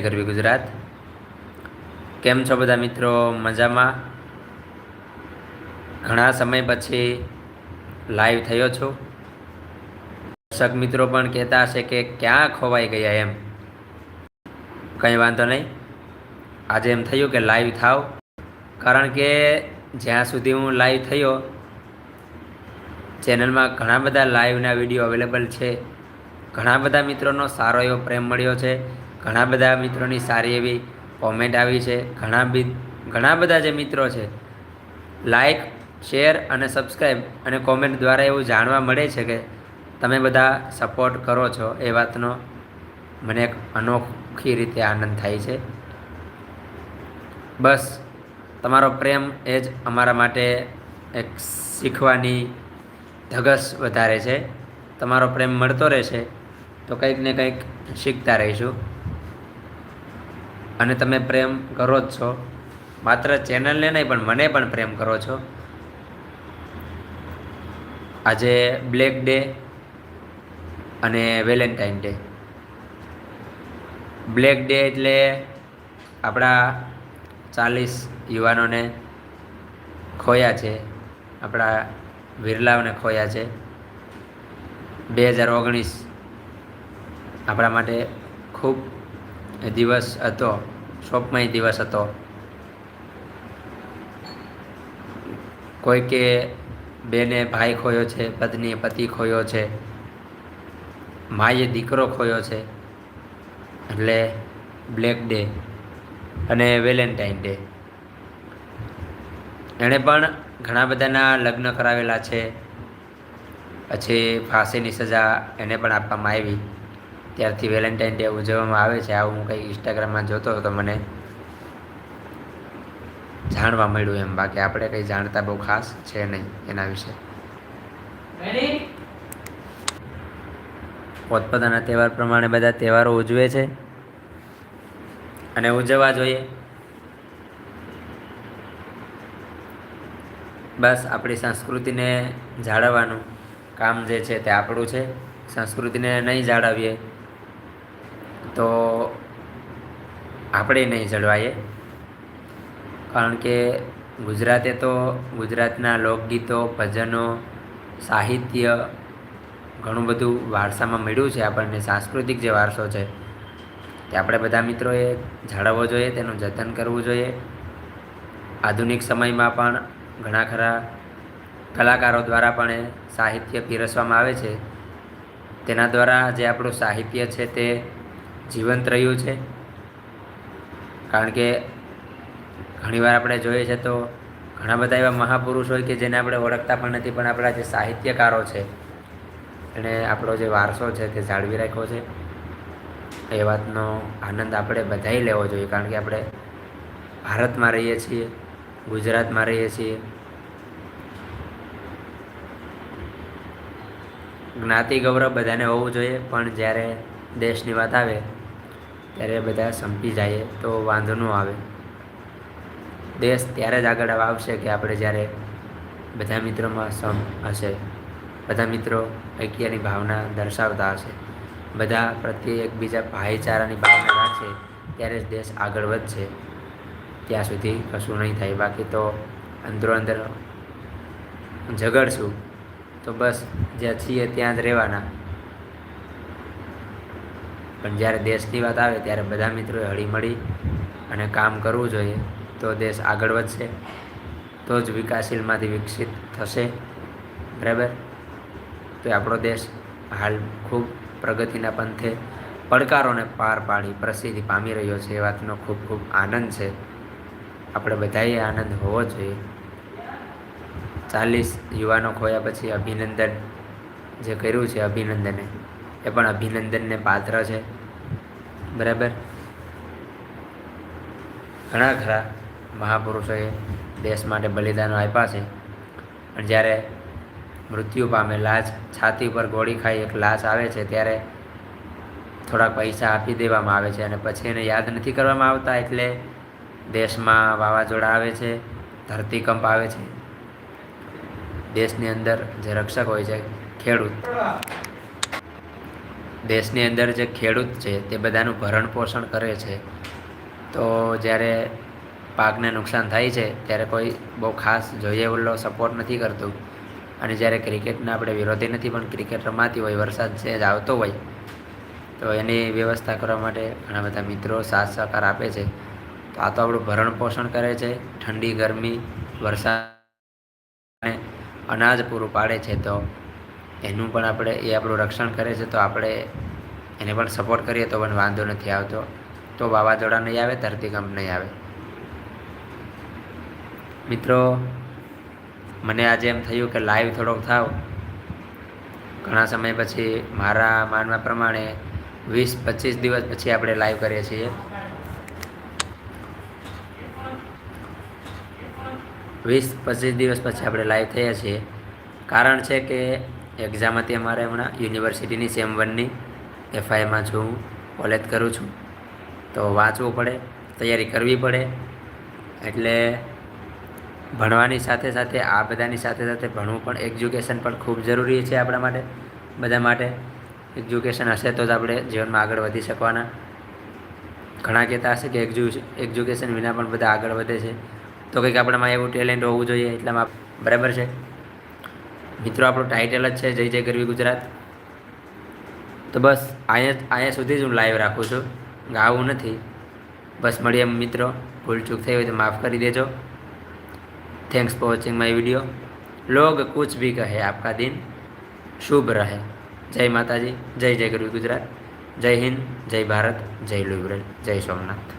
ગરવી ગુજરાત. કેમ છો બધા મિત્રો? મજામાં? ઘણા સમય પછી લાઈવ થયો છું. દર્શક મિત્રો પણ કહેતા હશે કે ક્યાં ખોવાઈ ગયા એમ. કંઈ વાંધો નહીં. આજે એમ થયું કે લાઈવ થાવ. કારણ કે જ્યાં સુધી હું લાઈવ થયો, ચેનલમાં ઘણા બધા લાઈવના વીડિયો અવેલેબલ છે. ઘણા બધા મિત્રોનો સારો એવો પ્રેમ મળ્યો છે. ઘણા બધા મિત્રોની સારી એવી કોમેન્ટ આવી છે. ઘણા બી, ઘણા બધા જે મિત્રો છે લાઈક શેર અને સબસ્ક્રાઈબ અને કોમેન્ટ દ્વારા એવું જાણવા મળે છે કે તમે બધા સપોર્ટ કરો છો એ વાતનો મને એક અનોખી રીતે આનંદ થાય છે. બસ, તમારો પ્રેમ એ જ અમારા માટે એક શીખવાની ધગસ વધારે છે. તમારો પ્રેમ મળતો રહેશે તો કંઈક ને કંઈક શીખતા રહીશું. અને તમે પ્રેમ કરો જ છો. માત્ર ચેનલને નહીં, પણ મને પણ પ્રેમ કરો છો. આજે બ્લેક ડે અને વેલેન્ટાઇન ડે. બ્લેક ડે એટલે આપણા ચાલીસ યુવાનોને ખોયા છે. આપણા વિરલાઓને ખોયા છે. બે હજાર ઓગણીસ આપણા માટે ખૂબ દિવસ હતો શોકમય દિવસ હતો. કોઈ કે બેને ભાઈ ખોયો છે, પત્નીએ પતિ ખોયો છે માએ દીકરો ખોયો છે, એટલે બ્લેક ડે અને વેલેન્ટાઇન ડે. એણે પણ ઘણા બધાના લગ્ન કરાવેલા છે. પછી ફાંસીની સજા એને પણ આપવામાં આવી. ત્યારથી વેલેન્ટાઇન ડે ઉજવવામાં આવે છે. આવું હું કંઈ ઇન્સ્ટાગ્રામમાં જોતો તો મને જાણવા મળ્યું એમ. બાકી આપણે કંઈ જાણતા બહુ ખાસ છે નહીં એના વિશે. પોતપોતાના તહેવાર પ્રમાણે બધા તહેવારો ઉજવે છે. અને ઉજવવા જોઈએ. બસ આપણી સંસ્કૃતિને જાળવવાનું કામ જે છે તે આપણું છે. સંસ્કૃતિને નહીં જાળવીએ તો આપણે નહીં જળવાઈએ. કારણ કે ગુજરાતે તો ગુજરાતના લોકગીતો, ભજનો, સાહિત્ય ઘણું બધું વારસામાં મળ્યું છે. આપણને સાંસ્કૃતિક જે વારસો છે તે આપણે બધા મિત્રોએ જાળવવો જોઈએ, તેનું જતન કરવું જોઈએ. આધુનિક સમયમાં પણ ઘણા ખરા કલાકારો દ્વારા પણ એ સાહિત્ય પીરસવામાં આવે છે. તેના દ્વારા જે આપણું સાહિત્ય છે તે જીવંત રહ્યું છે. કારણ કે ઘણીવાર આપણે જોઈએ છે તો ઘણા બધા એવા મહાપુરુષ હોય કે જેને આપણે ઓળખતા પણ નથી, પણ આપણા જે સાહિત્યકારો છે એણે આપણો જે વારસો છે તે જાળવી રાખ્યો છે. એ વાતનો આનંદ આપણે બધાએ લેવો જોઈએ, કારણ કે આપણે ભારતમાં રહીએ છીએ, ગુજરાતમાં રહીએ છીએ. જ્ઞાતિ ગૌરવ બધાને હોવું જોઈએ, પણ જ્યારે દેશની વાત આવે ત્યારે બધા સંપી જઈએ તો વાંધો ન આવે. દેશ ત્યારે જ આગળ આવશે કે આપણે જ્યારે બધા મિત્રોમાં સમ હશે. બધા મિત્રો ઐક્યની ભાવના દર્શાવતા હશે. બધા પ્રત્યે એકબીજા ભાઈચારાની ભાવના રાખશે ત્યારે જ દેશ આગળ વધશે. ત્યાં સુધી કશું નહીં થાય. બાકી તો અંદરો અંદર ઝઘડશું. તો બસ જ્યાં છીએ ત્યાં જ રહેવાના. પણ જ્યારે દેશની વાત આવે ત્યારે બધા મિત્રોએ હળીમળી અને કામ કરવું જોઈએ તો દેશ આગળ વધશે, તો જ વિકાસશીલમાંથી વિકસિત થશે. બરાબર? તો આપણો દેશ હાલ ખૂબ પ્રગતિના પંથે પડકારોને પાર પાડી પ્રસિદ્ધિ પામી રહ્યો છે એ વાતનો ખૂબ ખૂબ આનંદ છે. આપણે બધાએ આનંદ હોવો જોઈએ. ચાલીસ યુવાનો ખોયા પછી અભિનંદન જે કર્યું છે અભિનંદને. એ પણ અભિનંદનને પાત્ર છે. બરાબર? ઘણા ખરા મહાપુરુષોએ દેશ માટે બલિદાનો આપ્યા છે. પણ જ્યારે મૃત્યુ પામે લાશ છાતી પર ગોળી ખાઈ એક લાશ આવે છે, ત્યારે થોડાક પૈસા આપી દેવામાં આવે છે અને પછી એને યાદ નથી કરવામાં આવતા એટલે દેશમાં વાવાઝોડા આવે છે, ધરતીકંપ આવે છે. દેશની અંદર જે રક્ષક હોય છે, ખેડૂત. દેશની અંદર જે ખેડૂત છે તે બધાનું ભરણ પોષણ કરે છે. તો જ્યારે પાકને નુકસાન થાય છે, ત્યારે કોઈ બહુ ખાસ જોઈએ એવો સપોર્ટ નથી કરતું. અને જ્યારે ક્રિકેટના આપણે વિરોધી નથી, પણ ક્રિકેટ રમાતી હોય, વરસાદ છે જ આવતો હોય, તો એની વ્યવસ્થા કરવા માટે ઘણા બધા મિત્રો સાથ સહકાર આપે છે. તો આ તો આપણું ભરણ પોષણ કરે છે, ઠંડી, ગરમી, વરસાદ અનાજ પૂરું પાડે છે. તો એનું પણ આપણે, એ આપણું રક્ષણ કરે છે, તો આપણે એને પણ સપોર્ટ કરીએ તો પણ વાંધો નથી આવતો. તો વાવાઝોડા નહીં આવે, ધરતીકંપ નહીં આવે. મિત્રો, મને આજે એમ થયું કે લાઈવ થોડોક થાવ. ઘણા સમય પછી મારા માનવા પ્રમાણે વીસ પચીસ દિવસ પછી આપણે લાઈવ કરીએ છીએ. વીસ પચીસ દિવસ પછી આપણે લાઈવ થયા છીએ. કારણ છે કે એક્ઝામ હતી અમારે હમણાં યુનિવર્સિટીની સેમ વનની એફઆઈમાં છું કોલેજ કરું છું. તો વાંચવું પડે, તૈયારી કરવી પડે. એટલે ભણવાની સાથે સાથે, આ બધાની સાથે સાથે ભણવું પણ એજ્યુકેશન પણ ખૂબ જરૂરી છે આપણા માટે, બધા માટે. એજ્યુકેશન હશે તો જ આપણે જીવનમાં આગળ વધી શકવાના. ઘણા કહેતા હશે કે એજ્યુ એજ્યુકેશન વિના પણ બધા આગળ વધે છે. તો કંઈક આપણામાં એવું ટેલેન્ટ હોવું જોઈએ એટલામાં બરાબર છે? મિત્રો, આપણું ટાઇટલ જ છે, જય જય ગરવી ગુજરાત. તો બસ, અહીંયા અહીંયા સુધી જ હું લાઈવ રાખું છું. ગાવું નથી. બસ મળીએ મિત્રો, ભૂલચૂક થઈ હોય તો માફ કરી દેજો. Thanks for watching my video log કુછ ભી કહે આપકા દિન. શુભ રહે. જય માતાજી, જય જય ગરવી ગુજરાત. જય હિન્દ, જય ભારત, જય લુબરેલ જય સોમનાથ.